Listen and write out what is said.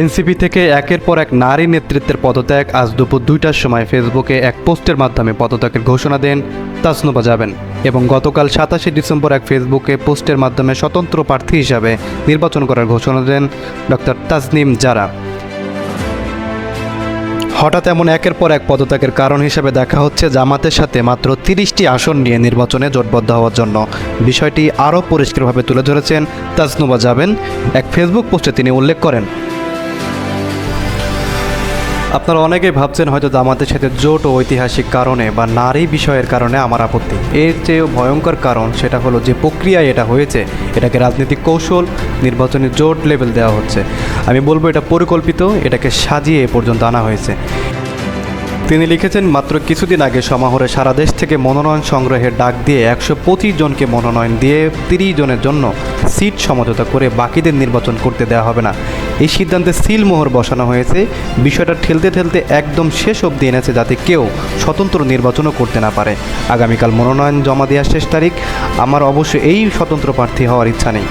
NCP থেকে একের পর এক নারী নেতৃত্বের পদত্যাগ আজ দুপুর দুইটার সময় ফেসবুকে এক পোস্টের মাধ্যমে পদত্যাগের ঘোষণা দেন তাসনুবা যাবেন এবং গতকাল সাতাশে ডিসেম্বর এক ফেসবুকে পোস্টের মাধ্যমে স্বতন্ত্র প্রার্থী হিসাবে নির্বাচন করার ঘোষণা দেন ডক্টর তাসনিম জারা। হঠাৎ এমন একের পর এক পদত্যাগের কারণ হিসেবে দেখা হচ্ছে জামাতের সাথে মাত্র তিরিশটি আসন নিয়ে নির্বাচনে জোটবদ্ধ হওয়ার জন্য। বিষয়টি আরও পরিষ্কারভাবে তুলে ধরেছেন তাজনুবা যাবেন এক ফেসবুক পোস্টে তিনি উল্লেখ করেন আপনারা অনেকেই ভাবছেন হয়তো জামাতের সাথে জোট ও ঐতিহাসিক কারণে বা নারী বিষয়ের কারণে আমার আপত্তি। এর চেয়েও ভয়ঙ্কর কারণ সেটা হলো যে প্রক্রিয়ায় এটা হয়েছে, এটাকে রাজনৈতিক কৌশল, নির্বাচনে জোট লেভেল দেওয়া হচ্ছে। আমি বলব এটা পরিকল্পিত, এটাকে সাজিয়ে এ পর্যন্ত আনা হয়েছে। তিনি লিখেছেন, মাত্র কিছুদিন আগে সমাহরে সারা দেশ থেকে মনোনয়ন সংগ্রহের ডাক দিয়ে একশো পঁচিশ জনকে মনোনয়ন দিয়ে তিরিশ জনের জন্য সিট সমঝোতা করে বাকিদের নির্বাচন করতে দেওয়া হবে না। এই সিদ্ধান্তে সিলমোহর বসানো হয়েছে। বিষয়টা ঠেলতে ঠেলতে একদম শেষ অবধি এনেছে যাতে কেউ স্বতন্ত্র নির্বাচনও করতে না পারে। আগামীকাল মনোনয়ন জমা দেওয়ার শেষ তারিখ। আমার অবশ্য এই স্বতন্ত্র প্রার্থী হওয়ার ইচ্ছা নেই।